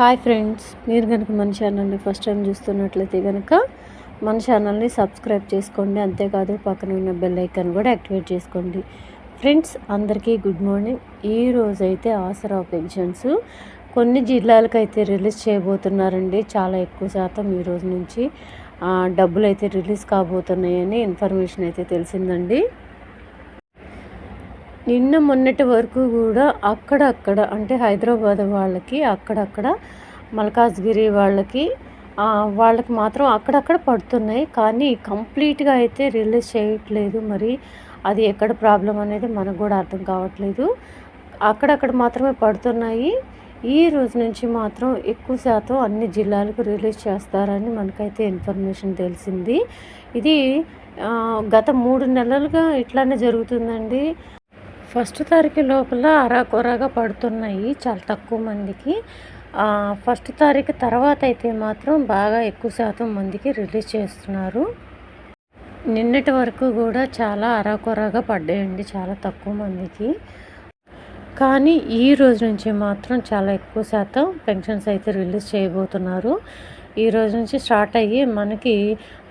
Hi friends మీరు కనుక మన ఛానల్ని ఫస్ట్ టైం చూస్తున్నట్లయితే కనుక మన ఛానల్ని సబ్స్క్రైబ్ చేసుకోండి. అంతేకాదు పక్కన ఉన్న బెల్ ఐకాన్ కూడా యాక్టివేట్ చేసుకోండి. ఫ్రెండ్స్ అందరికీ గుడ్ మార్నింగ్ ఈ రోజైతే ఆసరా పెన్షన్స్ కొన్ని జిల్లాలకు అయితే రిలీజ్ చేయబోతున్నారండి. చాలా ఎక్కువ శాతం ఈ రోజు నుంచి డబ్బులు అయితే రిలీజ్ కాబోతున్నాయని ఇన్ఫర్మేషన్ అయితే తెలిసిందండి. నిన్న మొన్నటి వరకు కూడా అక్కడక్కడ అంటే హైదరాబాద్ వాళ్ళకి అక్కడక్కడ మల్కాజ్గిరి వాళ్ళకి వాళ్ళకి మాత్రం అక్కడక్కడ పడుతున్నాయి. కానీ కంప్లీట్గా అయితే రిలీజ్ చేయట్లేదు. మరి అది ఎక్కడ ప్రాబ్లం అనేది మనకు కూడా అర్థం కావట్లేదు. అక్కడక్కడ మాత్రమే పడుతున్నాయి. ఈ రోజు నుంచి మాత్రం ఎక్కువ శాతం అన్ని జిల్లాలకు రిలీజ్ చేస్తారని మనకైతే ఇన్ఫర్మేషన్ తెలిసింది. ఇది గత మూడు నెలలుగా ఇట్లానే జరుగుతుందండి. ఫస్ట్ తారీఖు లోపల అరాకొరాగా పడుతున్నాయి చాలా తక్కువ మందికి. ఫస్ట్ తారీఖు తర్వాత అయితే మాత్రం బాగా ఎక్కువ శాతం మందికి రిలీజ్ చేస్తున్నారు. నిన్నటి వరకు కూడా చాలా అరాకొరాగా పడ్డాయండి చాలా తక్కువ మందికి. కానీ ఈ రోజు నుంచి మాత్రం చాలా ఎక్కువ శాతం పెన్షన్స్ అయితే రిలీజ్ చేయబోతున్నారు. ఈ రోజు నుంచి స్టార్ట్ అయ్యి మనకి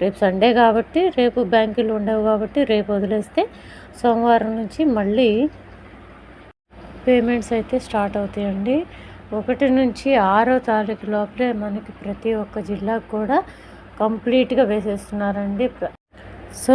రేపు సండే కాబట్టి రేపు బ్యాంకులు ఉండవు కాబట్టి రేపు వదిలేస్తే సోమవారం నుంచి మళ్ళీ పేమెంట్స్ అయితే స్టార్ట్ అవుతాయండి. ఒకటి నుంచి ఆరో తారీఖు లోపలే మనకి ప్రతి ఒక్క జిల్లాకు కూడా కంప్లీట్గా వేసేస్తున్నారండి. సో